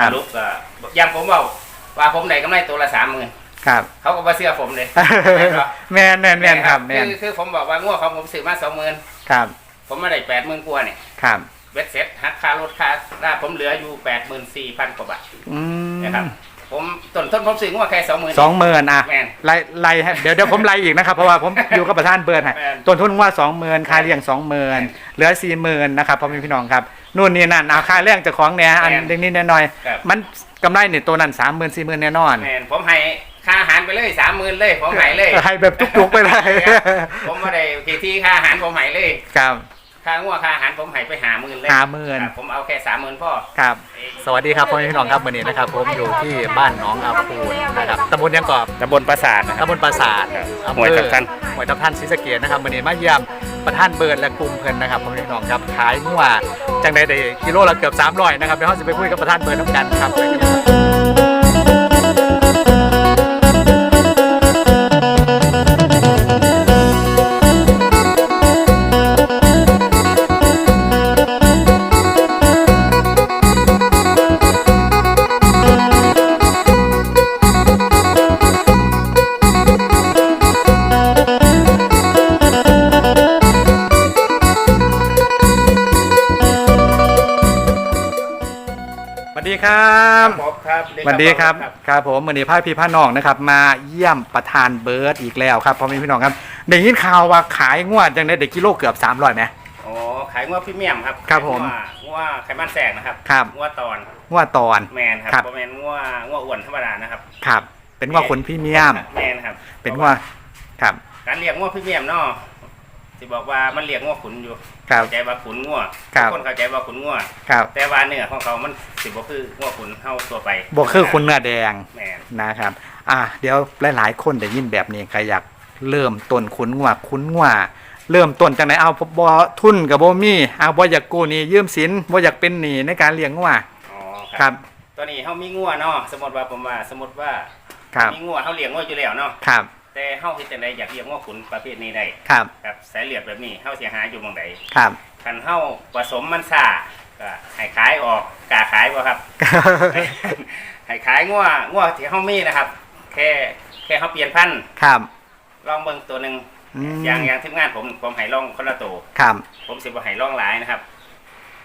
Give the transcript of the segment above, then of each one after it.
ครับลูกก็อยังผมบอกว่าผมได้กำไรตัวละสามหมื่นครับ เขาก็มาเชื่อผมเลย แมนแมนแมนครับแมนคือคือผมบอกว่าง้วของผมซื้อมาสองหมื่นครับผมไม่ได้แปดหมื่นกว่าเนี่ยครับเบ็ดเซ็ตหักค่ารถค่าลาผมเหลืออยู่แปดหมื่นสี่พันกว่าบาทอืมนะครับผมต้นต้นผมซื้อง้วแค่สองหมื่น สองหมื่นอะแม่นไล่ไล่ให้เดี๋ยวเดี๋ยวผมไล่อีกนะครับเพราะว่าผมอยู่กับประธานเบิร์ดให้แม่น ต้นทุนว่าสองหมื่นค่าเลี้ยงสองหมื่นเหลือสี่หมื่นนะครับพ่อแม่พี่น้องครับ นู่นนี่นั่นเอาค่าเลี้ยงเจ้าของเนี่ยอันแม่นเล็กนิดน้อยครับๆมันกำไรเนี่ยตัวนั้นสามหมื่นสี่หมื่นแน่นอน แมนผมให้ค่าอาหารไปเลยสามหมื่นเลยผมให้เลยให้แบบจุกๆไปเลยผมไม่ได้ทีที่ค่าอาหารผมให้เลย ครับ ค่าง้วค่าอาหารผมให้ไปหาหมื่นเลยห้าหมื่นครับผมเอาแค่สามหมื่นพ่อ ครับ สวัสดีครับพ่อแม่พี่น้องครับวันนี้นะครับผมอยู่ที่บ้านหน้องอาคูนนะครับตำบลยังกอบตำบลปราสาทนะครับ ตำบลปราสาทครับอำหวยทับทัน หวยทับทันศรีสะเกดนะครับวันนี้มาเยี่ยมประท่านเบิร์ดและกลุ่มเพิ่นนะครับพ่อแม่พี่น้องครับขายมั่วจังใดๆกิโลละเกือบ300นะครับเดี๋ยวเราจะไปคุยกับประท่านเบิร์ดน้ำกันครับ ดีครับผมครับสวัสดีครับครับผมวันนี้พาพี่พาน้องนะครับ มาเยี่ยมประธานเบิร์ดอีกแล้วครับพ่อแม่พี่น้องครับได้ยินข่าวว่าขายงวดจังได้ได้กิโลเกือบ300ไหมโอ้ขายง้วพรีเมียมครับครับผมง้วง้วไขมันแสกนะครับครับง้วตอนงวดตอนแมนครับครับบ่แมนง้วง้วอ้วนธรรมดานะครับครับ เป็นว่าคนพรีเมียมแมนครับ เป็นว่าครับ การเลี้ยงง้วพรีเมียมเนาะสิบอกว่ามันเลี้ยงง้วขุนอยู่ ครับเข้าใจว่าขุนง้วครับ คนเข้าใจว่าขุนง้วครับแต่ว่าเนื้อของเขามันสิบ่คือง้วขุนเท่าตัวไปบวกคือคุณเนื้อแดงแมนนะครับ อะเดี๋ยวหลาย ๆ คนได้ยินแบบนี้ก็อยากเริ่มต้นคุ้นงวคุ้นงวเริ่มต้นจากไหนเอาบอทุนกับบ่มีเอาบ่อยากกู้หนี่ยืมสินบ่อยากเป็นหนี้ในการเลี้ยงงวอ๋อครับตัวนี้เฮามีง้วเนาะสมมติว่าผมว่าสมมติว่าครับ มีง้วเฮาเลี้ยงง้วอยู่แล้วเนาะครับ แต่เฮาเฮ็ดจังไดอยากเลี้ยงง้วขุนประเภทนี้ได้ครับครับสายเลือดแบบนี้เฮาสิหาอยู่หม่องใดครับคันเฮาผสมมันซ่าก็ให้ขายออกกล้าขายบ่ครับให้ขายงัวงัวที่เฮามีนะครับ แค่แค่เฮาเปลี่ยนพันธุ์ครับลองเบิ่งตัวหนึงอืมอย่างอย่างทีมงานผมผมให้ลองคนละตัวครับผมสิบ่ให้ลองหลายนะครับ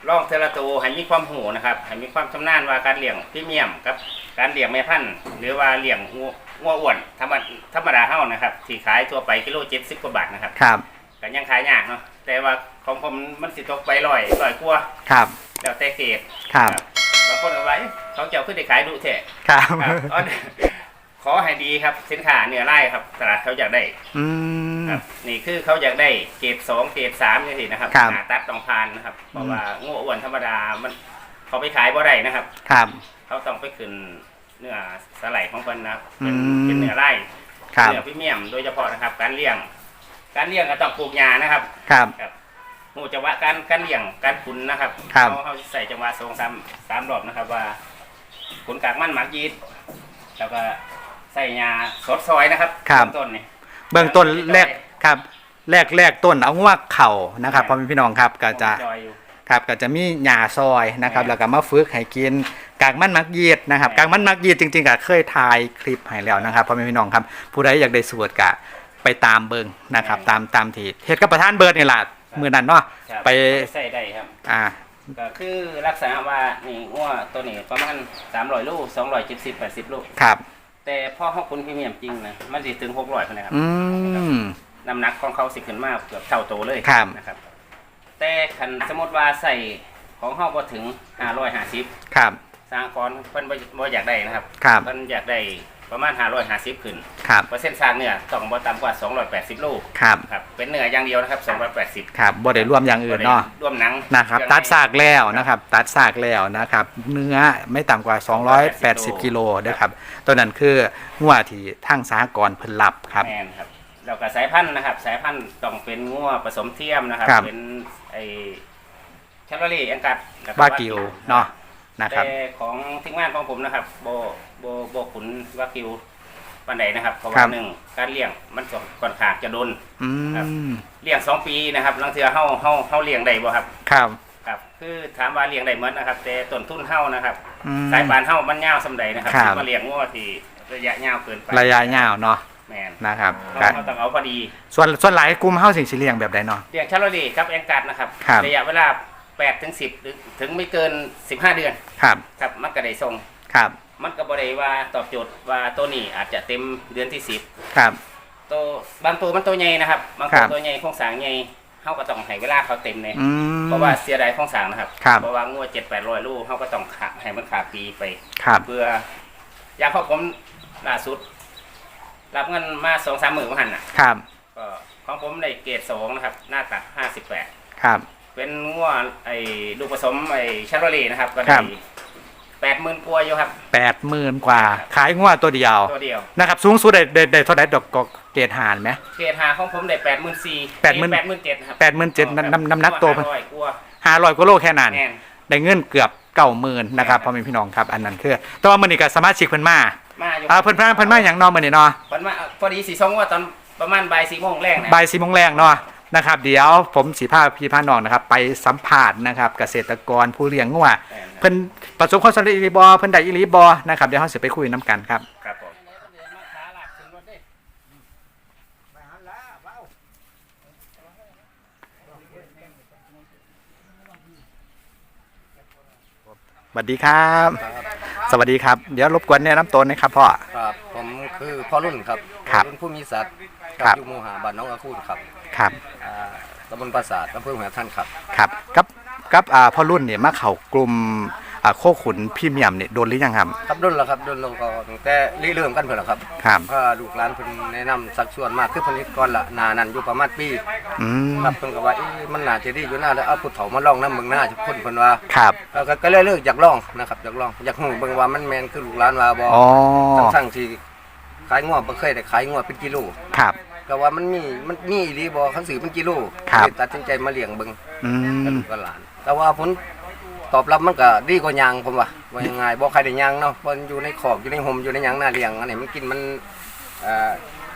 ลองเทอละตัวให้มีความหูนะครับให้มีความชำนาญว่าการเลี้ยงพรีเมียมกับการเลี้ยงแม่พันธุ์หรือว่าเลี้ยงงัวงัวอ้วนธรรมดาธรรมดาเฮานะครับที่ขายทั่วไปกิโล70กว่าบาทนะครับครับก็ยังขายยากเนาะแต่ว่าของผมมันสิตกไปร้อยร้อยกว่าครับแล้วแต่เกรดครับบางคนเอาไว้เขาเจ้าขึ้นได้ขายดูเถอะครับ ครับอ๋อ ขอให้ดีครับสินค้าเนื้อไร่ครับ ตลาดเขาอยากได้อืม ครับนี่คือเขาอยากได้เกรดสองเกรดสามนี่สินะครับครับหาตัดต้องพานนะครับเพราะว่าโง่อ้วนธรรมดามันเขาไปขายบ่ได้นะครับ ครับ เขาต้องไปขึ้นเนื้อสไลด์ของเพิ่นนะครับเป็นอืม เป็นเนื้อไร่ครับ เนื้อพรีเมียมโดยเฉพาะนะครับ การเลี้ยง การเลี้ยงก็ต้องปลูกหญ้านะครับครับหมู่จังหวะการการเลี้ยงการขุนนะครับครับ เขาเขาใส่จังหวะสองสามสามรอบนะครับ ว่าขุนกากมันหมักยีดแล้วก็ ใส่ยาสดซอยนะครับครับต้นนี่ เบื้องต้นแรกครับ แรกแรกต้นเอางวเข่านะครับครับพ่อแม่พี่น้องครับก็จะจอยอยู่ ครับก็จะมีหญ้าซอยนะครับครับแล้วก็มาฝึกให้กินกากมันมักยีดนะครับครับกากมันมักยีดจริงๆก็เคยถ่ายคลิปให้แล้วนะครับพ่อแม่พี่น้องครับ ผู้ใดอยากได้สูตรก็ไปตามเบิ่งนะครับ ตามตามที่เฮ็ดกับประธานเบิร์ดนี่ล่ะมื้อนั้นเนาะครับไปใส่ได้ครับ อ่าก็คือลักษณะว่านี่งัวตัวนี้ประมาณ300ลูก270 80ลูกครับ แต่พอเขาคุณพรีเมียมจริงนะมันสิถึง600พุ่นนะครับอืม น้ำหนักของเขาสิขึ้นมาเกือบเท่าโตเลยครับ นะครับ แต่คันสมมติว่าใส่ของเฮาบ่ถึง550ครับสหกรณ์เพิ่นบ่บ่อยากได้นะครับครับเพิ่นอยากได้ ประมาณ550ขึ้นครับเปอร์เซ็นต์สร้างเนื้อต้องบ่ต่ำกว่า 280โลครับครับเป็นเนื้ออย่างเดียวนะครับ 280ครับบ่ได้รวมอย่างอื่นเนาะรวมหนังนะครับเคองตัดในซากแล้วนะครับ ตัดซากแล้วนะครับ เนื้อไม่ต่ำกว่า 280 กิโลนะครับตัวนั้นคืองัวที่ทั้งสหกรณ์เพิ่นรับครับแม่นครับแล้วก็สายพันธุ์นะครับ สายพันธุ์ต้องเป็นงัวผสมเทียมนะครับครับเป็นไอ้แคลอรี่แองกัดแล้วากิวเนาะนะครับแต่ของทีมงานของผมนะครับโบโบโบขุนวากิวปันใดนะครับเพราะครัว่าบหนึ่งการเลี้ยงมันก็ค่อนข้างจะโดนอืครับมเลี้ยงสองปีนะครับลังเทือเฮาเฮาเฮาเลี้ยงได้บ่ครับ ครับครับ คือถามว่าเลี้ยงได้หมดนะครับ แต่ต้นทุนเฮานะครับอืมสายปานเฮามันยาวสำใดนะครับครับที่มาเลี้ยงงัวที่ระยะยาวเกินไประยะยาวเนาะแมนนะครับเราก็เราต้องเอาพอดี ส่วนส่วนหลายกลุ่มเฮาสิสิเลี้ยงแบบใดเนาะเลี้ยงชาโลดีกับแองกัดนะครับครับระยะเวลา8ถึง10หรือถึงไม่เกิน 15 เดือน ครับ ครับมันก็ได้ส่งครับ มันก็บ่ได้ว่าตอบโจทย์ว่าตัวนี้อาจจะเต็มเดือนที่ครับ10ตัวบางตัวมันตัวใหญ่นะครับ บางครัตัวบตัวใหญ่โครงสร้างใหญ่เฮาก็ต้องให้เวลาเขาเต็มเลยอืม เพราะว่าเสียดายโครงสร้างนะครับครับ เพราะว่างัว7-800ลูกเฮาก็ต้องขาให้มันขาดปีไป ครับ เพื่อยาข้อผมล่าสุด รับเงินมาสองสามหมื่นพันอะครับ ก็ของผมได้เกรดสองนะครับ หน้าตักห้าสิบแปดครับ เป็นงัวไอ้ลูกผสมไอ้ชาโรลีนะครับ ก็ครัได้บ แปดหมื่นกว่าอยู่ครับ แปดหมื่นกว่า ขายงวดตัวเดียวตัวเดียวนะครับ สูงสุดได้ได้ได้เท่าไหร่ดอกกอกเกรดหานไหมเกรดหาของผมได้แปดหมื่นสี่80,000แปดหมื่นเจ็ดครับ87,000น้ำน้ำน้ำหนักตัวห้าร้อยกว่าห้าร้อยกว่าโลแค่นั้น แน่น ได้เงินเกือบเก้าหมื่นนะครับพ่อแม่พี่น้องครับอันนั้นคือแต่ว่ามื้อนี้ก็สมาชิกเพิ่นมามาอยู่อ่าเพิ่นมาเพิ่นมาหยังเนอมื้อนี้เนาะเพิ่นมาพอดีสี่สองว่าตอนประมาณบ่ายสี่โมงแรกนะบ่าย4โมงแรงเนาะ นะครับ เดี๋ยวผมสิพาพี่พาน้องนะครับ ไปสัมภาษณ์นะครับ เกษตรกรผู้เลี้ยงงัวแน่นครับเพิ่นประสบความสำเร็จอีหลีบ่เพิ่นได้อีหลีบ่นะครับเดี๋ยวเฮาสิไปคุยนํกันครับ ครับผมสวัสดีครับ สวัสดีครับ เดี๋ยวรบกวนแนะนำตัวหนะครับพ่อ ครับ ผมคือพ่อรุ่นครับครับ พ่อรุ่นผู้มีสัตว์ครักับอยู่หมู่หาบ้านน้องอาคูนครับ ครับ อ่าตำบลปราสาทอำเภอหัวท่านครับครับกับกับอ่าพ่อรุ่นเนี่ยมาเข้ากลุ่มอ่าโคขุนพรีเมียมเนี่ยโดนหรือยังครับครับรุ่นแล้วครับรุ่นเราก็ตั้งแต่ริเริ่มกันเพิ่นแล้วครับครับ ก็ลูกหลานเพิ่นแนะนำสักส่วนมากคือเพิ่นเฮ็ดก่อนละหนานั้นอยู่ประมาณปีอืมครับเพิ่นก็ว่าเอ๊ะมันน่าจะดีอยู่หน้าแล้วเอาผู้เฒ่ามาลองนำเบิ่งหน้าจะพ้นเพิ่นว่าครับแล้วก็ก็เลยเลิกอยากลองนะครับอยากลองอยากฮู้เบิ่งว่ามันแม่นคือลูกหลานว่าบ่อ๋อทั้งๆที่ขายงัวบ่เคยได้ขายงัวเป็นกิโล ครับ ก็ว่ามันมีมันมีอีหลีบ่คันซื้อเป็นกิโลครับ เลยตัดสินใจมาเลี้ยงเบิ่งอืกับม ลูกกับหลาน แต่ว่าผลตอบรับมันก็ดีกว่ายางผมว่าว่ายังไงบ่ใครได้ยางเนาะมันอยู่ในขอบอยู่ในห่มอยู่ในหยังหน้าเลี้ยงอันนี้มันกินมันเอ่อ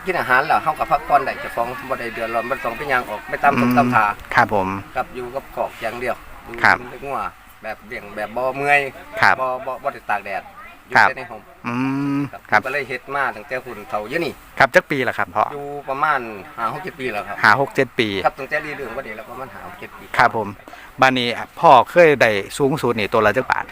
กินอาหารแล้วเฮากับพักผ่อนได้เจ้าของบ่ได้เดือดร้อนบ่ต้องไปยางออกไปตามตรงตามทา ครับผม กับอยู่กับขอกอย่างเดียวดูครับเล็กงัวแบบเลี้ยงแบบบ่เมื่อยครับ บ่บ่บ่ได้ตากแดด อยู่ครับ แต่ในห่มอืมครับครับก็เลยเฮ็ดมาตั้งแต่หุ่นเฒ่าเยอะนี่ครับจักปีละครับพ่ออยู่ประมาณ5 6 7ปีแล้วครับหาหกเจ็ดปี ครับตั้งแต่รีเรื่องว่าเดี๋ยวแล้วประมาณ5 6 7ปีครับผมบ้านนี้พ่อเคยได้สูงสุดนี่ตัวละจักบาท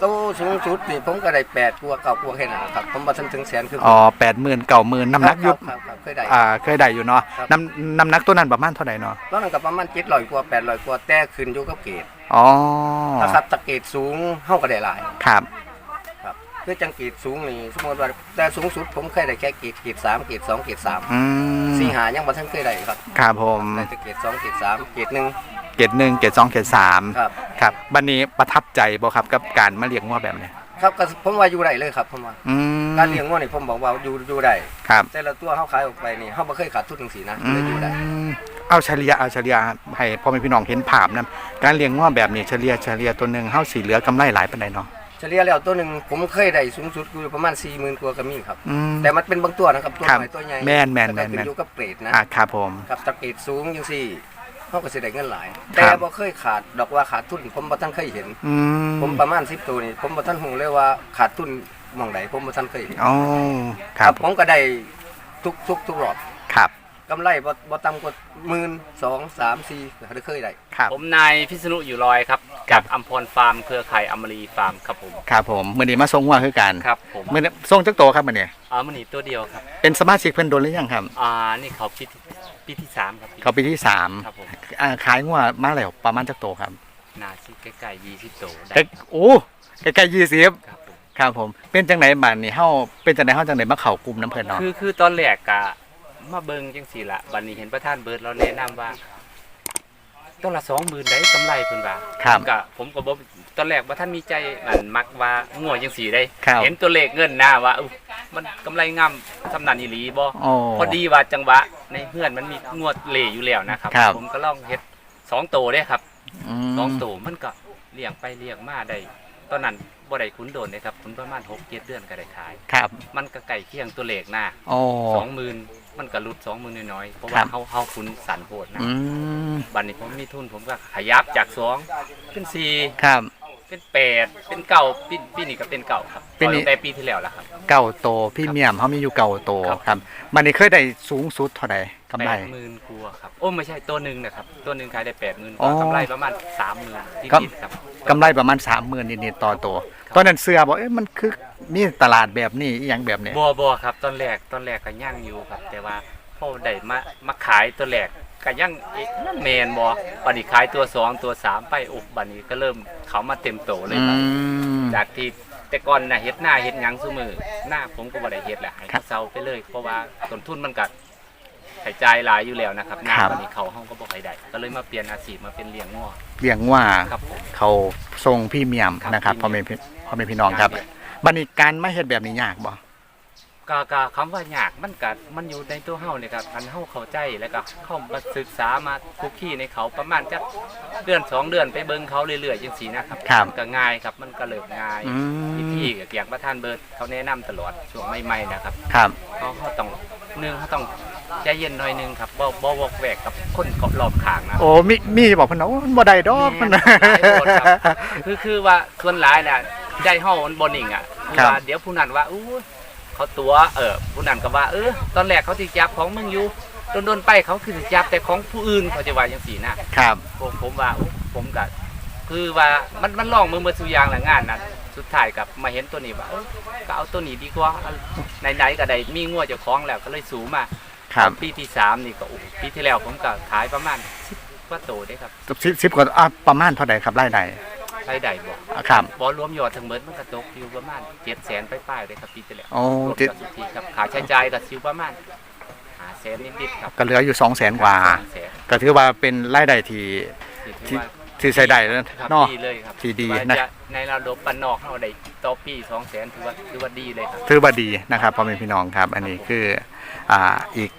โตสูงสุดนี่ผมก็ได้แปดกลัวาเก้ากลัวาแค่นั้นครับผมมาถึงถึงแสนคืออ๋อแปดหมื่นเก้าหมื่นน้ำหนักอยุบครับครับเคยได้ อ่าเคยได้อยู่เนาะครับ น้ำน้ำหนักตัวนั้นประมาณเท่าไหร่เนาะตอนนั้นก็ประมาณเจ็ดร้อยกว่าแปดร้อยกว่าแต่ขึ้นอยู่กับเกรดอ๋อนะครับตะเกรดสูงเฮาก็ได้หลาย ครับ ครับคือจังเกรดสูงนี่สมมติว่าแต่สูงสุดผมเคยได้แค่เกรดเกรดสามเกรดสองเกรดสามอืมสี่หายังบ่ทันเคยได้ครับครับผมได้แต่เกรดสองเกรดสามเกรดหนึ่งเกรดหนึ่งเกรดสองเกรดสามครับ ครับบันนี้ประทับใจบ่ครับกับการมาเลี้ยงงัวแบบนี้ครับก็ผมว่าอยู่ได้เลยครับผมว่าอืมการเลี้ยงงัวนี่ผมบอกว่าอยู่อยู่ได้ครับ แต่ละตัวเฮาขายออกไปนี่เฮาบ่เคยขาดทุนจังซี่นะอืเลยอยู่ได้มเอาเฉลี่ยเอาเฉลี่ยให้พ่อแม่พี่น้องเห็นภาพนะการเลี้ยงงัวแบบนี้เฉลี่ยเฉลี่ยตัวหนึ่งเฮาสีเหลือกำไรหลายปานใดเนาะ เฉลี่ยแล้วตัวหนึงผมเคยได้สูงสุดอยู่ประมาณ40,000กว่าก็มีครับ อืม แต่มันเป็นบางตัวนะครับตัวครับใหญ่ตัวใหญ่แม่นแม่นแม่น ต่ก็ขึ้อยู่กับเกรดนะ อะครับผมกับตะเกรดสูงจังซี่เขาก็สิได้เงินหลายครัแต่บบ่เคยขาดดอกว่าขาดทุน ผมบ่ทันเคยเห็น อืมผมประมาณ10ตัวนี่ผมบ่ทันฮู้เลยว่าขาดทุนหม่องใดผมบ่ทันเคยเห็นอ๋อครับผมก็ได้ทุกทุกทุกรอบครับ กำไรบ่บ่ต่ำกว่าหมื่นสองสามสี่ก็เคยได้ ครับ ผมนายพิษณุอยู่ลอยครับครักับ บอัมพรฟาร์มเครือข่ายอมรีฟาร์มครับผมครับผมมื้อนี้มาส่งงัวคือกันครับผมมื้อนี้ส่งจักโตวครับมื้อนี้อ่ามันนี่ตัวเดียวครับเป็นสมาชิกเพิ่นโดนหรือยังครับ อ่านี่เขาปีที่ปีที่สามครับพี่เขาปีที่สามครับผมอ่าขายงัวมาแล้วประมาณจักโตวครับนาชิใกล้ๆยี่สิบโตได้ใกล้โอ้ใกล้ๆยี่สิบครับผม ครับผมเป็นจังไหนบ้านนี้เฮาเป็นจังไหนเฮาจังไหนมาเข้ากลุ่มน้ำเพิ่นเนาะคือคือตอนแรกกะ มาเบิงจังสี่ละบัดนี้เห็นประธานเบิร์ดเราแนะนำว่าต้นละสองหมื่นได้กำไรเพิ่นว่าครับผมก็ผมก็บ่ตอนแรกว่าท่านมีใจมันมักว่างัวจังสี่ได้ครับเห็นตัวเลขเงินหน้าว่าอุ๊ยมันกำไรงามสำนันอีหลีบ่โอ้พอดีว่าจังหวะ ในเพื่อนมันมีงวดเหล่อยู่แล้วนะครับครับ ผมก็ลองเฮ็ดสองโตได้ครับมสองโตมันก็เลี้ยงไปเลี้ยงมาได้ตอนนั้นบ่ได้ขุนโดนนะครับขุนประมาณ6 7เดือนก็ได้ขาย ครับ มันก็ไก่เคียงตัวเลขหน้าโอ้20,000มัน ก็หลุด20,000น้อยๆเพราะครัว่าบเฮาเฮาขุนสันโพดนะอืมบัดนี้ผมมีทุนผมก็ขยับจาก2เป็น4ครับ เป็นแปดเป็นเก่าปีปีนี้ก็เป็นเก่าครับปีนี้ ตั้งแต่ปีที่แล้วละครับ เก่าโตพี่เมียมเขามีอยู่เก่าโตครับ ครับมันนี่เคยได้สูงสุดเท่าใดกำไรแปดหมื่นกว่าครับโอ้ไม่ใช่ตัวหนึ่งนะครับตัวหนึ่งขายได้แปดหมื่นอ๋อกำไรประมาณสามหมื่นที่ครับดิครับ กำไรประมาณ30,000นิดๆต่อโตวตอนนั้นเสื้อบอกเอ๊ะมันคือ มีตลาดแบบนี้อีหยังแบบนี้บัวบัวครับ ตอนแรกตอนแรกก็ย่างอยู่ครับ แต่ว่าพอได้มามาขายตัวแรกก็ย่างเอ๊ะมันแมนบอบัดนี้ขายตัวสองตัวสามไปอุบบัดนี้ก็เริ่มเขามาเต็มโตเลยอืครับ ม จากที่แต่ก่อนน่ะเฮ็ดหน้าเฮ็ดหยังซุมือหน้าผมก็บ่ได้เฮ็ดแหละให้ครับเขาเซาไปเลย เพราะว่าต้นทุนมันก็ใช้จ่ายหลายอยู่แล้วนะครับหน้าครับวันนี้เขาห้องก็บ่ค่อยได้ก็เลยมาเปลี่ยนอาชีพมาเป็นเลี้ยงงัวเลี้ยงว่าครับผม เขาทรงพี่เมียมครับนะครับพพ่อรีแม่เมียมพี่พ่อแม่พี่น้องครับ บัดนี้การมาเฮ็ดแบบนี้ยากบ่ก็ก็คำว่ายากมันก็มันอยู่ในตัวเฮานี่ครับอันเฮาเข้าใจแล้วก็เข้ามาศึกษามาคุกคีในเขาประมาณจักเดือนสองเดือนไปเบิ่งเขาเรื่อยๆจังซี่นะครับครับ มันก็ง่ายครับมันก็เลิกง่ายอืวิมธีก็อย่างประธานเบิร์ดเขาแนะนำตลอดช่วงใหม่ๆนะครับครับเขาเขาต้องหนึ่งเขาต้องใจเย็นหน่อยหนึงครับบ่บ่วอกแวกกับคนรอบข้างนะโอ้มีมีบอกเพิ่นว่าโอ้มันบ่ได้ดอกมันแม่นหลายคนครับคือคือว่าส่วนหลายน่ะ ใจเฮามันบ่นิ่งอะคือครับ ว่าเดี๋ยวผู้นั้นว่าอู้เขาตัวเออผู้นั้นก็ว่าเออตอนแรกเขาสิจับของมึงอยู่โดนๆไปเขาคือสิจับแต่ของผู้อื่นเขาจะว่าจังซี่นะครับ ผมผมว่าอู้ผมก็คือว่ามันมันลองมือมือสุอยางแหละงานนะสุดท้ายกับมาเห็นตัวนี้ว่าเออก็เอาตัวนี้ดีกว่าไหนๆก็ได้มีงัวเจ้าของแล้วก็เลยสูมา ครับปีที่สามนี่ก็โอ้โหปีที่แล้วผมก็ขายประมาณสิบกว่าโตได้ครับสิบสิบกว่าอะประมาณเท่าใดครับราย ได้รายได้บ่อะครับ บ่รวมยอดทั้งหมดมันก็ตกอยู่ประมาณเจ็ดแสนไปปลายๆเลยครับปีที่แล้วโอ้รวมเจ็ดกับสุทธิครับค่าใช้จ่ายก็ซิวประมาณหาแสนนิดๆครับก็เหลืออยู่200,000กว่า สองแสนก็ถือว่าเป็นรายได้ที่ที่ถือว่าที่ใช้ได้แล้วครับเนาะ ดีเลยครับที่ดีถือว่านะจในระดับปานนอกเฮาได้ต่อปีสองแสนถือว่าถือว่าดีเลยครับ ถือว่าดีนะครับพ่อแม่พี่น้องครับ อันนี้คืออ่าอีก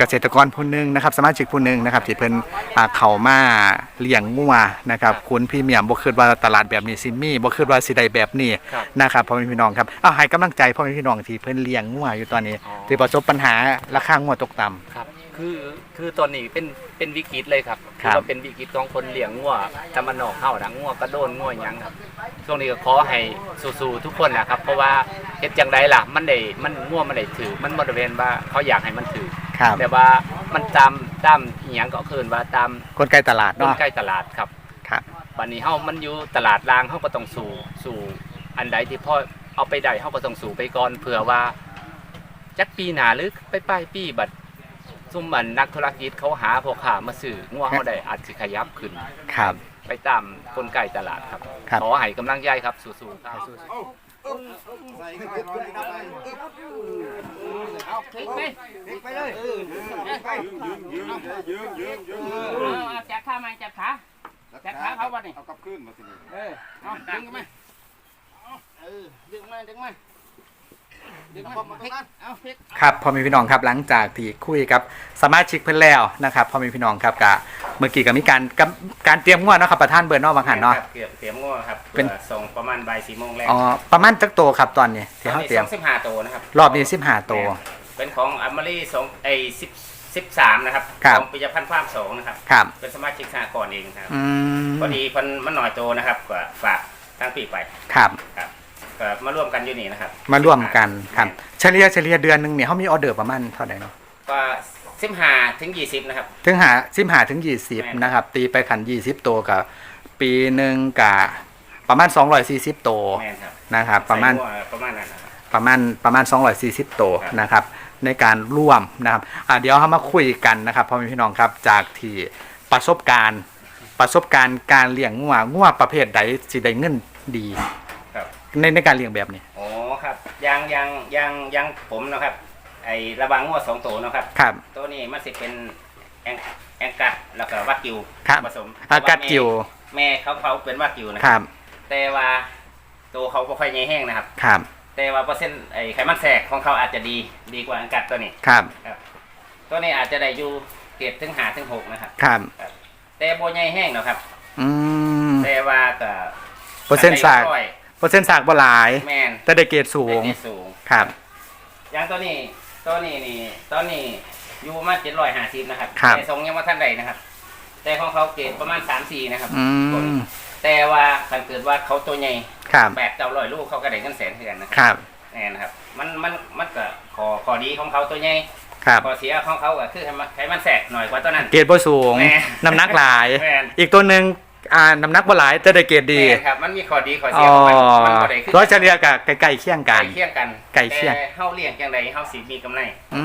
เกษตรกรผู้หนึงนะครับ สมาชิกผู้หนึงนะครับที่เพิ่นอ่าเข้ามาเลี้ยงงัวนะครับคุณพรี่เมียมบ่คิดว่าตลาดแบบนี้สิมีบ่คิดว่าสิได้แบบนี้ครับ นะครับพ่อแม่พี่น้องครับเอาให้กำลังใจพ่อแม่พี่น้องที่เพิ่นเลี้ยงงัวอยู่ตอนนี้อ๋อที่ประสบปัญหาราคางัวตกต่ำ ครับ คือคือตอนนี้เป็นเป็นวิกฤตเลยครับครับว่าเป็นวิกฤตของคนเลี้ยงงัวตะมันนอกเฮานะงัวกระโดนงัวหยังครับช่วงนี้ก็ขอให้สู้ๆทุกคนนะครับ เพราะว่าเฮ็ดจังไดล่ะมันได้มันงัวมันได้ถือมันบ่ได้เป็นว่าเขาอยากให้มันถือ ครับ แต่ว่ามันตามตามอีหยังก็คือว่าตามคนใกล้ตลาดต้นเนาะใกล้ตลาดครับครับวันนี้เฮามันอยู่ตลาดรางเฮาก็ต้องสู่สู่อันใดที่พ่อเอาไปได้เฮาก็ต้องสู่ไปก่อนเผื่อว่าจักปีหน้าหรือไปปลายปีบัดซุ่มมันนักธุรกิจเขาหาพ่อค้ามาซื้องัวเฮาได้อาจสิขยับขึ้น ครับ ไปตามคนใกล้ตลาดครับ ครับ ขอให้กำลังใจครับ สู้ๆครับ จับขาไหมจับขาจับขาเขาบ่นี่เอากลับขึ้นมาสิเออเอาดึงกันมาเออดึงมาดึงมา ครับพ่อแม่พี่น้องครับหลังจากที่คุยกับสมาชิกเพิ่นแล้วนะครับพ่อแม่พี่น้องครับกะเมื่อกี้ก็มีการกำการเตรียมงวดเนาะครับประธานเบิร์นเนอกบางหันเนาะเกือบเตรียมง้อครับเป็นอ่อส่งประมาณบ่ายสี่โมงแรกอ๋อประมาณจักโตครับตอนนี้ที่ตอนเขานี้เตรียสมองสิบห้าตัวนะครับรอบนี้15โต เป็นของอัมมารีสองไอสิบสิบสามนะครับครับของปิยพันธ์ฟาร์มสองนะครับครับเป็นสมาชิกสหกรณ์เองครับอืมพอดีเพันมันหน่อยโตนะครับก็ฝากทางปีไปครับครับ ก็มาร่วมกันอยู่นี่นะครับมาร่วมกันครับเฉลี่ยเฉลี่ยเดือนหนึงเนี่ยเขามีออเดอร์ประมาณเท่าไหร่เนาะก็สิบห้าถึงยี่สิบนะครับ ถึงหาสิบหาถึงยี่สิบแม่นนะครับ ตีไปขันยี่สิบตัวกับปีหนึ่งกับประมาณ240ตัวแม่นครับนะครับประมาณใส่หัวประมาณนั้นนะครับประมาณประมาณ240 ตัวครับนะครับ ในการร่วมนะครับอะเดี๋ยวเรามาคุยกันนะครับพ่อแม่พี่น้องครับจากที่ประสบการณ์ ประสบการณ์การเลี้ยงงัวงัวประเภทใดสิได้เงินดีครับ ในในการเลี้ยงแบบนี้โอ้ครับยังยังยังยังผมนะครับ ไอระวังงัวสองตัวนะครับ ครับ ตัวนี้มันสิเป็นแองแองกัดแล้วก็วากิวครับผสมอากาศกิวแม่เขาเขาเป็นวากิวนะคครับ รับ แต่ว่าตัวเขาบ่ค่อยใหญ่แห้งนะครับ ครับ แต่ว่าเปอร์เซ็นต์ไอไขมันแทรกของเขาอาจจะดีดีกว่าอังกัดตัวนี้ครับ ตัวนี้อาจจะได้อยู่เกรดถึงหาถึงหกนะครับครับแต่โบใหญ่แห้งเนาะครับ อืม แต่ว่าก็เปอร์เซ็นต์ซากร้อย เปอร์เซ็นต์สากบ่หลาย แมนแต่ได้เกรดสูง ได้สูง ครับ อย่างตัวนี้ตัวนี้นี่ตัวนี้อยู่ประมาณเจ็ดร้อยห้าสิบนะครับครับ แต่ทรงยังว่าท่านใดนะครับ แต่ของเขาเกรดประมาณสามสี่นะครับอืตัวนี้มแต่ว่าคันเกิดว่าเขาตัวใหญ่ครับแปดเก้าร้อยลูกเขาก็ได้เงินแสนเท่ากันนะคครับรับ แน่นะครับ มันมันมันก็ขอขอดีของเขาตัวใหญ่ครับ ขอเสียของเขาก็คือให้มันให้มันแสกหน่อยกว่าตัวนั้น เกรดบ่สูง แม่น้ำหนักหลาย แม่นอีกตัวหนึ่ง อ่าน้ำหนักบ่หลายแต่ได้เกรดดี แม่นครับ มันมีข้อดีข้อเสีอ๋ยอของมันมันก็ได้คือร้อยเฉลี่ยกับใกล้ๆเคียงไก่กันเคียงกันไก่เคียง แต่เฮาเลี้ยงจังใดเฮาสิมีกำไรอื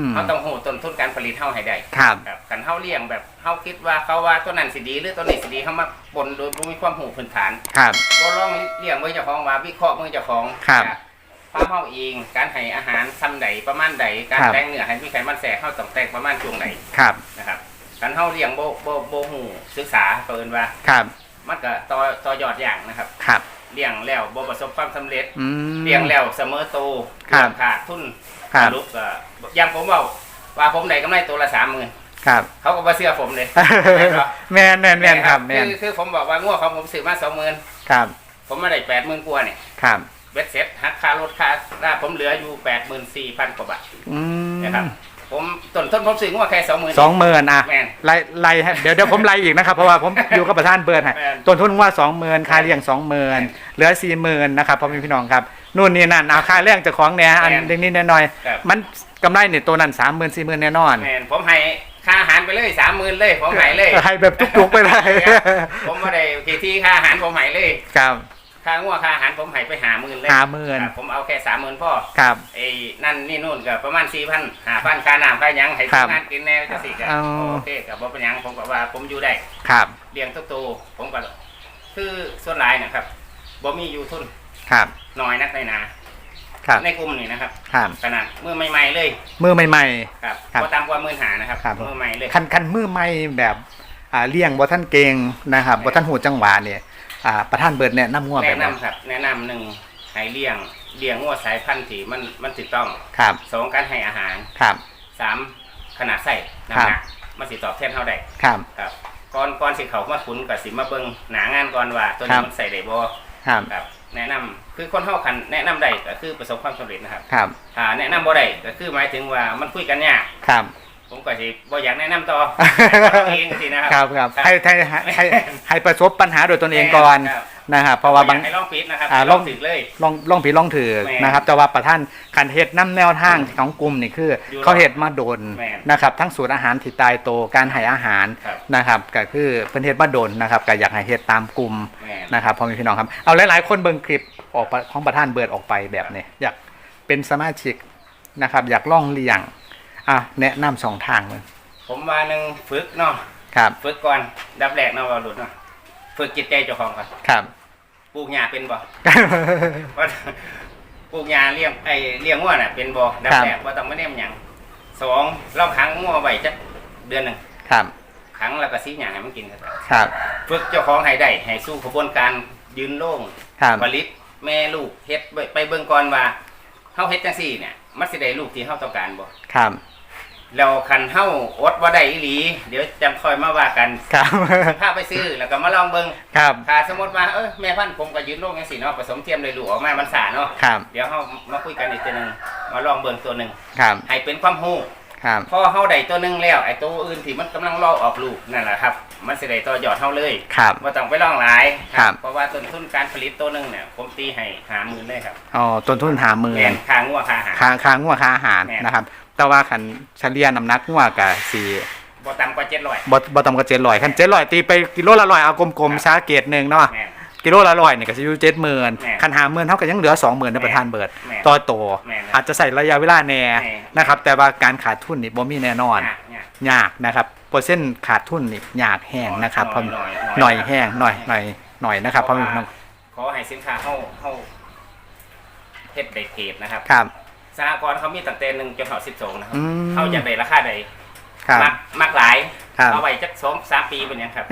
มเฮาต้องหูต้นทุนการผลิตเฮาให้ได้ ครับครับคันเฮาเลี้ยงแบบเฮาคิดว่าเขาว่าตัวนั้นสิดี หรือตัวนี้สิดีเฮามาปนโดยบ่มีความหูพื้นฐานครับ บ่ลองเลี้ยงเบิ่งเจ้าของว่าวิเคราะห์เบิ่งเจ้าของครับจากฟาร์มเฮาเองการให้อาหารซ้ำใดประมาณใดการครับ แต่งเนื้อให้มีไขมันแทรกเฮาต้องแต่งประมาณช่วงใดครับ นะครับ การเฮาเลี้ยงบ่บ่บ่ฮู้ศึกษาเปินว่า ครับ มันก็ต่อต่อยอดอย่างนะครับครับ เลี้ยงแล้วบ่ประสบความสำเร็จ อืม เลี้ยงแล้วเสมอโตครับ ขาดทุนครับลูกก็อยังผมเว่าว่าผมได้กำไรตัวละสามหมื่นครับ เขาก็บ่เชื่อผมเลย แม่นแม่นแม่นครับแม่นคือคือผมบอกว่างัวของผมซื้อมาสองหมื่นครับผมมาได้แปดหมื่นกว่าเนี่ยครับเบ็ดเซ็ตหักค่ารถค่าลาผมเหลืออยู่แปดหมื่นสี่พันกว่าบาท อืมนะครับ ผมต้นต้นผมซื้องัวแค่สองหมื่น สองหมื่นอะแม่นไล่ไล่ให้เดี๋ยวเดี๋ยวผมไล่อีกนะครับ เพราะว่าผมอยู่กับประธานเบิร์ดให้แม่นต้นทุนว่าสองหมื่นค่าเลี้ยงสองหมื่นเหลือสี่หมื่นนะครับพ่อแม่พี่น้องครับนู่นนี่นั่นเอาค่าเลี้ยงเจากของเนี่ยอันแม่นเล็กนิดน้อยครับๆมันกำไรเนี่ยตัวนั้นสามหมื่นสี่หมื่นแน่นอน แม่นผมให้ค่าอาหารไปเลยสามหมื่นเลยผมให้เลยให้แบบจุกๆไปเลยผมมาได้ทีที่ค่าอาหารผมให้เลย ครับ ค่างัวค่าอาหารผมให้ไปหาหมื่นเลยหาหมื่นครับผมเอาแค่สามหมื่นพ่อครับ ไอ้นั่นนี่นู่นก็ประมาณสี่พันห้าพันค่าน้ำค่าหยังให้ครับทำงานกินแน่จะสิก็เอาโอเคกับบ่เป็นหยังผมก็ว่าผมอยู่ได้ครับเลี้ยงทุกตัวผมก็คือส่วนหลายนะครับบ่มีอยู่ทุนครับน้อยนักในนาครับในกลุ่มนี่นะครับ ครับขนาดมือใหม่ ๆ เลยมือใหม่ ครับครับบ่ต่ำกว่าหมื่นหานะครับครับ มือใหม่เลย ๆคันคันมือใหม่แบบอ่าเลี้ยงบ่ท่านเก่งนะครับบ่ท่านหูจังหวะเนี่ย อ่าประธานเบิร์ดเนี่ยน้ำง่วงแบแนะบไหนนำครับ แนะนำหนึ่งให้เลี้ยงเลี้ยงงัวสายพันธุ์ที่มันมันถูกต้องครับสองการให้อาหารครับ สามขนาดใส่ครัน้ำบหนักมันสิตอบแทนเท่าใดครับครับก่อนก่อนสิเขามาขุนกับสิมาเบิงหนางานก่อนว่า ตัวครันี้บมันใส่ได้บ่ครับครับ แนะนำคือคนเฮาคันแนะนำได้ก็คือประสบความสำเร็จนะครับครับถ้าแนะนำบ่ได้ก็คือหมายถึงว่ามันคุยกันยาก ครับ ผมก็สิบ่อยากแนะนำต่อ เองสินะคครัรับครับให้ให้ให้ให้ให้ประสบปัญหาโดยตนเองก่อนครับนะครับเพราะว่าบาง อยกให้ลองปิดนะครับอ่าลลออง งถึกเลย ลองลองผิดลองถือแม่นะครับ แต่ว่าประท่านคันเฮ็ดน้ำแนวทางของกลุ่มนี่คือ อยู่เขาเฮ็ดมาโดนแม่นะครับ ทั้งสูตรอาหารที่ตายโตวการให้อาหารครับ นะครับก็คือเพิ่นเฮ็ดมาโดนนะครับก็อยากให้เฮ็ดตามกลุ่มแม่น นะครับพ่อแม่พี่น้องครับเอาหลายๆคนเบิ่งคลิปออกไปของประธานเบิดออกไปแบบนี้อยากเป็นสมาชิกนะครับ อยากล่องเลี้ยง อะแนะนำสองทางเลยผมว่าหนึงฝึกเนาะครับ ฝึกก่อนดับแรกเนาะว่าหลุดเนาะฝึกจิตใจเจ้าของก่อนครับปลูกหญ้าเป็นบ่ว่าปลูกยาเลี้ยงไอเลี้ยงงัวน่ะเป็นบ่ดับครับแรกว่าต้องไม่เน่มหยังสองเราขังงัวไว้จักเดือนหนึ่งครับขังแล้วก็ซีหยาให้มันกินครับครับฝึกเจ้าของให้ได้ให้สู้กระบวนการยืนโล่งครับผลิตแม่ลูกเฮ็ดไปไปเบิ่งก่อนว่าเฮาเฮ็ดจังซี่เนี่ยมันสิได้ลูกที่เฮาต้องการบ่ครับ แล้วคันเฮาอดบ่ได้อีหลี เดี๋ยวจังค่อยมาว่ากันครับ พาไปซื้อแล้วก็มาลองเบิ่งครับ ถ้าสมมุติว่าเอ้ยแม่พันธุ์ผมก็ยืนโล่งจังซี่เนาะผสมเทียมเลยลูกออกมามันสาเนาะครับ เดี๋ยวเรามาคุยกันอีกตัวหนึ่งมาลองเบิ่งตัวหนึ่งครับ ให้เป็นความรู้ครับ พอเฮาได้ตัวหนึ่งแล้วไอ้ตัวอื่นที่มันกำลังรอออกลูกนั่นแหละครับ มันสิได้ต่อยอดเฮาเลยครับ บ่ต้องไปลองหลายครับ เพราะว่าต้นทุนการผลิตตัวหนึงเนี่ยผมตีให้หาหมื่นเลยครับอ๋อ ต้นทุนหาหมื่แม่นนค่างัวค่าอาหาร ค้างค้างงัวค้าอาหารแม่น นะครับ แต่ว่าขันเฉลี่ยน้ำหนักงัวกับสี่บ่ต่ำกว่า700บ่บ่ต่ำกว่าเจ็ดร้อยขันเจ็ดร้อยตีไปกิโลละร้อยเอากลมๆซาเกตหนึ่งเนาะแม่นกิโลละร้อยเนี่ยก็จะอยู่เจ็ดหมื่นแม่นขันหาหมื่นเท่ากับยังเหลือสองหมื่นในประธานเบิดแม่นต่อโตแม่นอาจจะใส่ระยะเวลาแน่แม่นนะครับ แต่ว่าการขาดทุนนี่บ่มีแน่นอนยากยากยากนะครับเปอร์เซ็นต์ขาดทุนนี่ยากแห้งนะครับหเพราะน่อยหน่อยแห้งหน่อยหน่อยหน่อยนะครับเพราะมันขอให้สินค้าเฮาเฮาเฮ็ดได้เกรดนะครับครับ สหกรณ์เขามีตั้งแต่1จนถึง12นะครับอืมเฮาอยากได้ราคาใดครับ มักมักหลายครับเอาไว้จักสองสามปีเป็นหยังครับ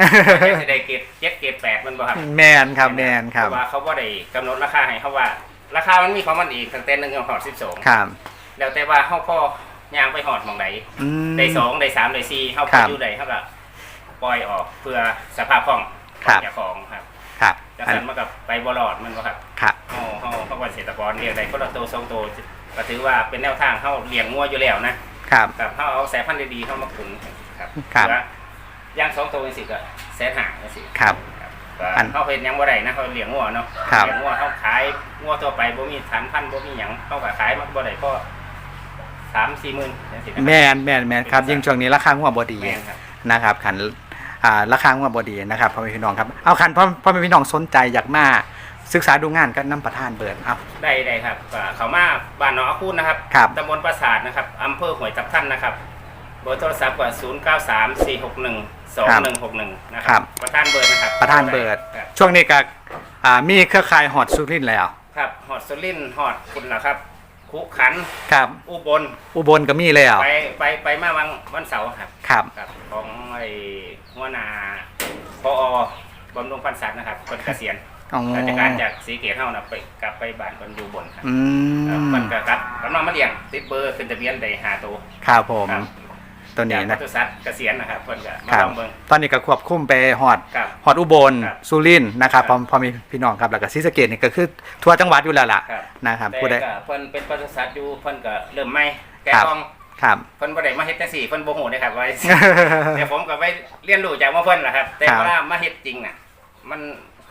จะสิได้เกรดเจ็ดเกรดแปดมันบ่ครับแมนครับแมนครับเพราะว่าเขาบ่ได้กำหนดราคาให้เขาว่า ราคามันมีของมันเองตั้งแต่หนึ่งจนหอดสิบสองครับแล้วแต่ว่าเขาพ่อย่างไปหอดหมองใด อืม ได้สองได้สามได้สี่เขาครัพอบอยู่ใดเขาก็ปล่อยออกเพื่อสภาพคล่องครับเจ้าของครับคครับจังอันสันมากับไปบลอดแมันบ่ครับครับ เฮาเฮาเฮาว่าเกษตรกรเลี้ยงได้คนละตัวสองตัว ก็ถือว่าเป็นแนวทางเฮาเลี้ยงงัวอยู่แล้วนะครับ กับเฮาเอาสายพันธุ์ดีๆเข้ามาขุนครับครับเพื่อย่างสองตัวจังซี่ก็แสนห้าจังซี่ครับครับ ก็อันเฮาเฮ็ดหยังบ่ได้นะเฮาเลี้ยงงัวเนาะครับ เลี้ยงงัวเฮาขายงัวทั่วไปบ่มีฐานพันธุ์บ่มีหยังเฮาก็ขายมันบ่ได้ก็3 4หมื่นจังซี่นะแม่นแม่นแม่นครับยิ่งช่วงนี้ราคางัวบ่ดี แม่นครับ นะครับขันอ่าราคางัวบ่ดีนะครับพ่อแม่พี่น้องครับเอาขันพ่อพ่อแม่พี่น้องสนใจอยากมา ศึกษาดูงานก็นํประธานเบิดเอา ได้ได้ครับก็เขามาบ้านหนองอาคูนนะครับครับ ตำบลปราสาทนะครับอำเภอห้วยทับทันนะครับเบอร์โทรศัพท์ก็0 9 3 4 6 1 2 1 6 1นะคครัรับประธานเบิร์ดนะครับประธานเบิดครับช่วงนี้ก็อ่ามีเครือข่ายฮอดสุรินทร์แล้ว ครับหอดสุรินทร์หอดคุณล่ะครับคุขันครับ อุบลอุบลก็มีแล้ว ไปไปไปมาวันวันเสาร์ครับ ครับ ครับของไอ้หัวหนาพอบำรุงพันธุ์สัตว์นะครับคนเกษียณ อ๋อ ราชการจากสีเกตเท่านะไปกลับไปบ้านคนอยู่บนครับอืครับมมันก็ครับกำลังมาเลี้ยงติดเบอร์ขึ้นทะเบียนได้หาตัวครับผม ครับตัวนี้จากนะ ปศุสัตว์เกษียณนะครับเพิ่นก็มาครับ ลองเบิ่งตอนนี้ก็ควบคุมไปฮอดครับฮอดอุบลครับสุรินทร์นะครับคพรัอบพอมีพี่น้องครับแล้วก็ศรีสะเกษนี่ก็คือทั่วจังหวัดอยู่แล้วล่ะครับ นะครับแต่ผู้ใด ก็เพิ่นเป็นปศุสัตว์อยู่เพิ่นก็เริ่มใหม่แกะครับกล้องครับ เพิ่นบ่ได้มาเฮ็ดจังซี่เพิ่นบ่ฮู้นะครับว่า แต่ผมก็ไปเรียนรู้จากว่าเพิ่นแหละครับ แต่ครับ เวลามาเฮ็ดจริงน่ะ มัน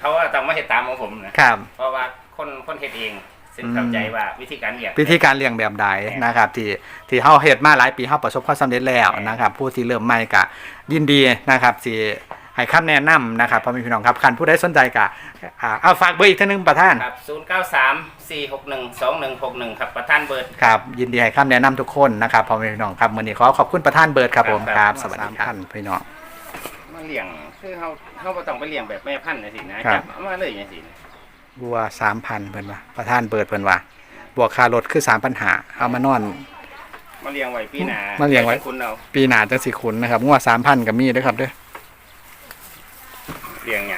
เขาว่าต้องมาเฮ็ดตามของผมนะครับเพราะว่าคนคนเฮ็ดเอง ซึ่งอืมเข้าใจว่าวิธีการเลี้ยงวิธีการเลี้ยงแบบใดนะครับ ที่ที่เฮาเฮ็ดมาหลายปีเฮาประสบความสำเร็จแล้วนะครับ ผู้ที่เริ่มใหม่ก็ยินดีนะครับสิให้คำแนะนำนะครับพ่อแม่พี่น้องครับคันผู้ใดสนใจก็อ่าเอาฝากเบอร์อีกเท่านึงประธานครับ0934612161ครับประธานเบิร์ดครับยินดีให้คำแนะนำทุกคนนะครับพ่อแม่พี่น้องครับมื้อนี้ขอขอบคุณประธานเบิร์ดครับผมคครัรับบสวัสดีครับท่านพี่น้องมาเลี้ยงคือเฮา เฮาบ่ต้องไปเลี้ยงแบบแม่พันธุ์จังซี่นะครับ จับเอามาเลยจังซี่นะบัว3,000เพิ่นว่าประธานเบิร์ดเพิ่นว่าบวกค่ารถคือ3,000หาเอามานอน มาเลี้ยงไว้ปีหน้ามาเลี้ยงไว้ให้คุณเอาปีหน้าจังสิคุณนะครับงวด3,000ก็มีเด้อครับเด้อ เลี้ยงเนี่ย